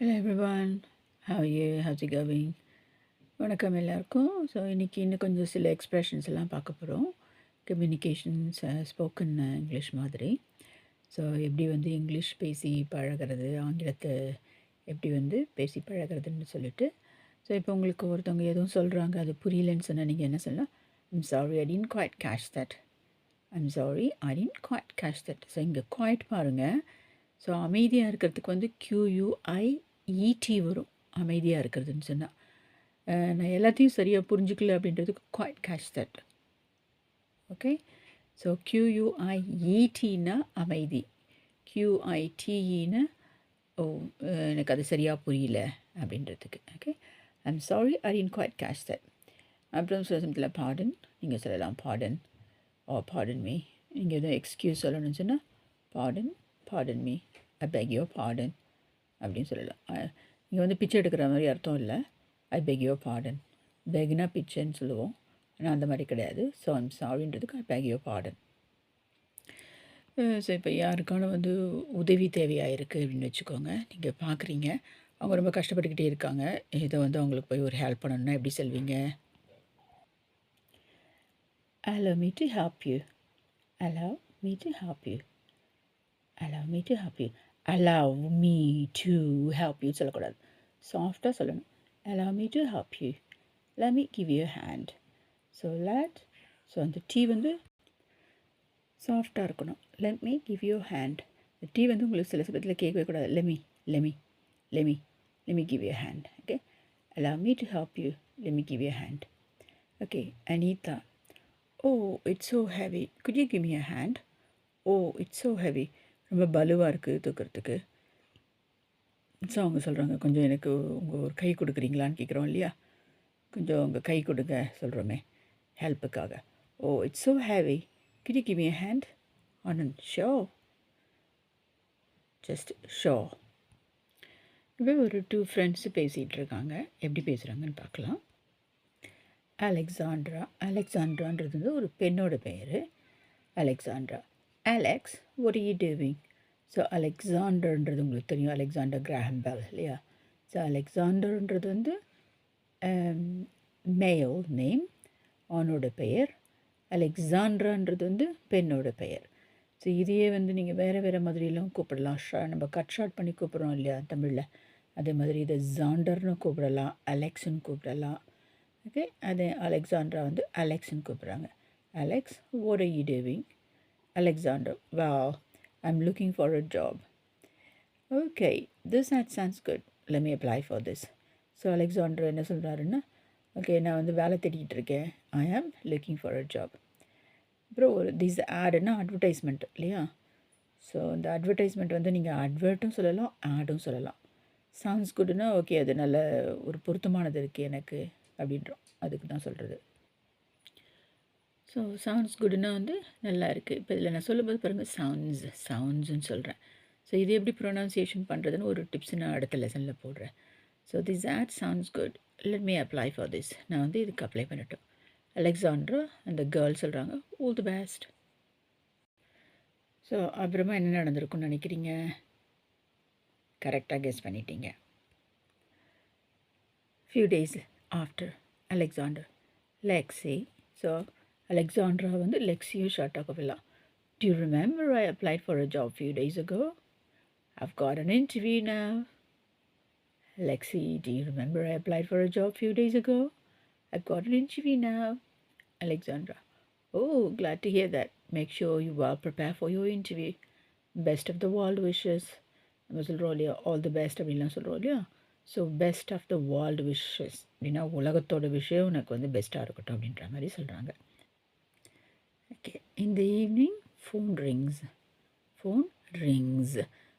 Hello everyone how are how How's going வணக்கம் எல்லாருக்கும். So இன்றைக்கி இன்னும் கொஞ்சம் சில எக்ஸ்ப்ரெஷன்ஸ் எல்லாம் பார்க்க போகிறோம் கம்யூனிகேஷன்ஸ் ஸ்போக்கன் இங்கிலீஷ் மாதிரி. ஸோ எப்படி வந்து இங்கிலீஷ் பேசி பழகிறது ஆங்கிலத்தை எப்படி வந்து பேசி பழகிறதுன்னு சொல்லிட்டு. ஸோ இப்போ உங்களுக்கு ஒருத்தவங்க எதுவும் சொல்கிறாங்க அது புரியலன்னு சொன்னால் நீங்கள் என்ன சொல்லலாம்? I'm sorry I didn't quite catch that I'm sorry I didn't quite catch that so இங்கே குவாய்ட் பாருங்கள் ஸோ அமைதியாக இருக்கிறதுக்கு வந்து ஈட்டி வரும். அமைதியாக இருக்கிறதுன்னு சொன்னால் நான் எல்லாத்தையும் சரியாக புரிஞ்சுக்கல அப்படின்றதுக்கு quite catch that okay so கியூயூஐஇடினா அமைதி. கியூஐடிஇன்னு ஓ எனக்கு அது சரியாக புரியல அப்படின்றதுக்கு. Okay I'm sorry I in quite catch that அப்புறம் சில சமயத்தில் பாடன் நீங்கள் சொல்லலாம் பாடன் ஓ பாடன் மீ நீங்கள் எதுவும் எக்ஸ்கியூஸ் சொல்லணும்னு சொன்னால் pardon pardon me I beg your pardon அப்படின்னு சொல்லலாம். இங்கே வந்து பிச்சை எடுக்கிற மாதிரி அர்த்தம் இல்லை. ஐ பெக் யோ பாடன் பெக்னா பிச்சைன்னு சொல்லுவோம். ஆனால் அந்த மாதிரி கிடையாது. So I'm சாரின்றதுக்கு I beg your pardon so இப்போ யாருக்கான வந்து உதவி தேவையாக இருக்குது அப்படின்னு வச்சுக்கோங்க. நீங்கள் பார்க்குறீங்க அவங்க ரொம்ப கஷ்டப்பட்டுக்கிட்டே இருக்காங்க. இதை வந்து அவங்களுக்கு போய் ஒரு ஹெல்ப் பண்ணணும்னா எப்படி சொல்வீங்க? Hello me to help you hello allow me to help you. Allow me allow me to help you சொல்லக்கூடாது சாஃப்டாக சொல்லணும் allow me to help you let me give you a hand so let so அந்த tea வந்து சாஃப்டாக இருக்கணும் let me give you a hand இந்த tea வந்து உங்களுக்கு சில சமயத்தில் கேட்கவே கூடாது let me let me let me let me give you a hand okay allow me to help you let me give you a hand okay anita oh it's so heavy could you give me a hand ரொம்ப பலுவாக இருக்குது தூக்கிறதுக்கு. So அவங்க சொல்கிறாங்க கொஞ்சம் எனக்கு உங்கள் ஒரு கை கொடுக்குறீங்களான்னு கேட்குறோம் இல்லையா? கொஞ்சம் உங்கள் கை கொடுங்க சொல்கிறோமே ஹெல்ப்புக்காக ஓ it's so heavy could you give a hand Anand sure just sure இப்போ ஒரு டூ ஃப்ரெண்ட்ஸு பேசிகிட்டு இருக்காங்க. எப்படி பேசுகிறாங்கன்னு பார்க்கலாம். அலெக்சாண்ட்ரா அலெக்சாண்ட்ரான்றது வந்து ஒரு பெண்ணோட பெயர் அலெக்சாண்ட்ரா அலெக்ஸ் ஒரு யூ டூவிங் ஸோ அலெக்சாண்டர்ன்றது உங்களுக்கு தெரியும். அலெக்சாண்டர் கிராஹம் பெல் இல்லையா? ஸோ அலெக்சாண்டர்ன்றது வந்து மேல் நேம் ஆனோட பெயர். அலெக்சாண்ட்ரான்றது வந்து பெண்ணோட பெயர். ஸோ இதையே வந்து நீங்கள் வேறு வேறு மாதிரிலாம் கூப்பிடலாம். ஷா நம்ம கட் ஷார்ட் பண்ணி கூப்பிட்றோம் இல்லையா தமிழில். அதே மாதிரி இதை ஜாண்டர்னு கூப்பிடலாம். அலெக்ஸ்ன்னு கூப்பிடலாம். ஓகே அதே அலெக்சாண்ட்ரா வந்து அலெக்ஸ்ன்னு கூப்பிட்றாங்க. அலெக்ஸ் ஓர் இ டேவிங் அலெக்சாண்டர் வா looking looking for job. Job okay this ad good. Good me apply for this so Alexander என்ன சொல்கிறாருன்னா ஓகே நான் வந்து வேலை தேடிக்கிட்டு இருக்கேன். ஐ ஆம் லுக்கிங் ஃபார் அ ஜாப் அப்புறம் ஒரு திஸ் ஆடுன்னா அட்வர்டைஸ்மெண்ட் இல்லையா? ஸோ இந்த அட்வர்டைஸ்மெண்ட் வந்து நீங்கள் அட்வர்ட்டும் சொல்லலாம் ஆடும் சொல்லலாம். சவுண்ட்ஸ் குட்னா ஓகே அது நல்ல ஒரு பொருத்தமானது இருக்குது எனக்கு அப்படின்றோம் அதுக்கு தான் சொல்கிறது ஸோ சவுண்ட்ஸ் குட்னா வந்து நல்லா இருக்குது இப்போ இதில் நான் சொல்லும்போது பாருங்கள் சவுண்ட்ஸ் சவுண்ட்ஸுன்னு சொல்கிறேன் ஸோ இது எப்படி ப்ரொனவுன்சியேஷன் பண்ணுறதுன்னு ஒரு டிப்ஸ் நான் அடுத்த லெசனில் போடுறேன். So this ad sounds good let me apply for this நான் வந்து இதுக்கு அப்ளை பண்ணட்டும். அலெக்சாண்ட்ரா அந்த கேர்ள் சொல்கிறாங்க ஆல் தி பெஸ்ட் ஸோ அப்புறமா என்ன நடந்திருக்குன்னு நினைக்கிறீங்க? கரெக்டாக கெஸ் பண்ணிட்டீங்க. Few days after Alexander Lexi so Alexandra வந்து லெக்ஸியும் ஷார்ட் ஆகலாம் Do you remember I applied for a job few days ago? I've got an interview now. Lexi, do you remember I applied for a job few days ago? I've got an interview now. Alexandra, oh, glad to hear that. Make sure you well prepare for your interview. Best of the world wishes. நம்ம சொல்கிறோம் இல்லையா all the best அப்படின்லாம் சொல்கிறோம் இல்லையா so best of the world wishes அப்படின்னா உலகத்தோட விஷயம் உனக்கு வந்து பெஸ்ட்டாக இருக்கட்டும் அப்படின்ற மாதிரி சொல்கிறாங்க ஓகே இந்த evening phone rings phone rings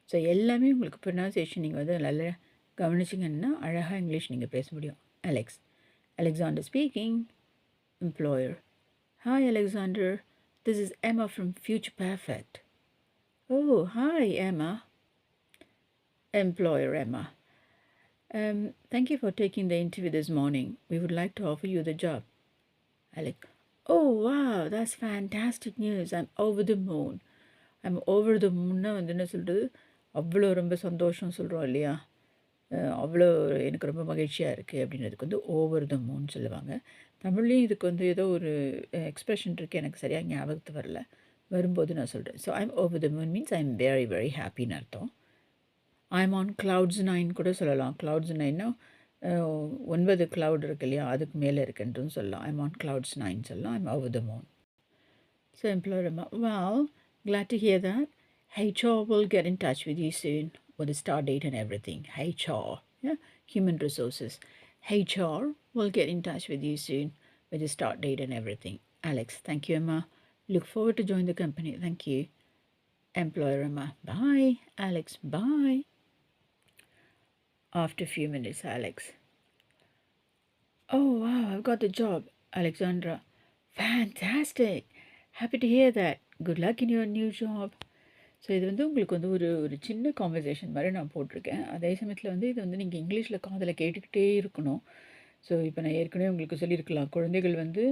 so எல்லாமே உங்களுக்கு ப்ரொனவுன்சியேஷன் நீங்கள் வந்து நல்லா கவனிச்சிங்கன்னா அழகாக இங்கிலீஷ் நீங்கள் பேச முடியும். Alex Alexander speaking employer hi Alexander this is Emma from future perfect oh hi Emma Employer Emma. Um, thank you for taking the interview this morning. We would like to offer you the job. Alec, oh wow, that's fantastic news. I'm over the moon. I'm over the moon வந்து என்ன சொல்கிறது அவ்வளோ ரொம்ப சந்தோஷம் சொல்கிறோம் இல்லையா? அவ்வளோ எனக்கு ரொம்ப மகிழ்ச்சியாக இருக்குது அப்படின்றதுக்கு வந்து ஓவர் த மூன் சொல்லுவாங்க. தமிழ்லேயும் இதுக்கு வந்து ஏதோ ஒரு எக்ஸ்ப்ரெஷன் இருக்குது எனக்கு சரியாக ஞாபகத்து வரல. வரும்போது நான் சொல்கிறேன் so I'm over the moon means I am very very ஹாப்பின்னு அர்த்தம். ஐம் ஆன் க்ளவுட்ஸ் நைன் கூட சொல்லலாம். க்ளவுட்ஸ் நைன்னா ஒன்பது க்ளவுட் இருக்கு இல்லையா அதுக்கு மேலே இருக்குன்றும் சொல்லலாம் ஐம் ஆன் க்ளவுட்ஸ் நைன் சொல்லலாம் I'm over the moon so employer well glad to hear that HR will get in touch with you soon with the start date and everything. HR, yeah, human resources. HR will get in touch with you soon with the start date and everything. Alex, thank you, Emma. Look forward to join the company. Thank you. Employer Emma, bye. Alex, bye. After a few minutes, Alex. Oh, wow, I've got the job, Alexandra. Fantastic. Happy to hear that. Good luck in your new job. So இது வந்து உங்களுக்கு வந்து ஒரு ஒரு சின்ன conversation மாதிரி நான் போட்டிருக்கேன் அதே சமயத்தில் வந்து இது வந்து நீங்கள் இங்கிலீஷில் காதில் கேட்டுக்கிட்டே இருக்கணும் ஸோ இப்போ நான் ஏற்கனவே உங்களுக்கு சொல்லியிருக்கலாம் குழந்தைகள் வந்து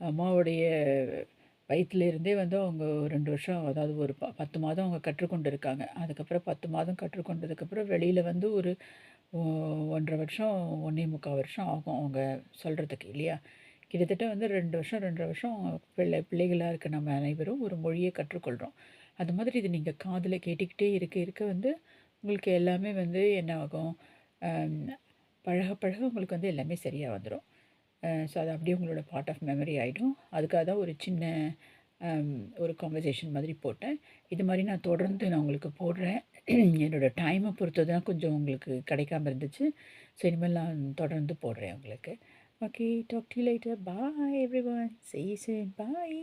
அம்மாவுடைய வயிற்றுலேருந்தே வந்து அவங்க ரெண்டு வருஷம் அதாவது ஒரு ப பத்து மாதம் அவங்க கற்றுக்கொண்டு இருக்காங்க அதுக்கப்புறம் பத்து மாதம் கற்றுக்கொண்டதுக்கப்புறம் வெளியில் வந்து ஒரு ஒன்றரை வருஷம் ஒன்றே முக்கால் வருஷம் ஆகும் அவங்க சொல்கிறதுக்கு இல்லையா? கிட்டத்தட்ட வந்து ரெண்டு வருஷம் ரெண்டரை வருஷம் பிள்ளை பிள்ளைகளாக இருக்க நம்ம அனைவரும் ஒரு மொழியை கற்றுக்கொள்கிறோம் அது மாதிரி இது நீங்கள் காதில் கேட்டுக்கிட்டே இருக்க இருக்க வந்து உங்களுக்கு எல்லாமே வந்து என்ன ஆகும்? பழக பழக உங்களுக்கு வந்து எல்லாமே சரியாக வந்துடும் ஸோ அது அப்படியே உங்களோட பார்ட் ஆஃப் மெமரி ஆகிடும் அதுக்காக தான் ஒரு சின்ன ஒரு கான்வர்சேஷன் மாதிரி போட்டேன். இது மாதிரி நான் தொடர்ந்து நான் உங்களுக்கு போடுறேன். என்னோடய டைமை பொறுத்து தான் கொஞ்சம் உங்களுக்கு கிடைக்காம இருந்துச்சு. ஸோ இனிமேல் நான் தொடர்ந்து போடுறேன் உங்களுக்கு. Okay talk to later bye everyone say say bye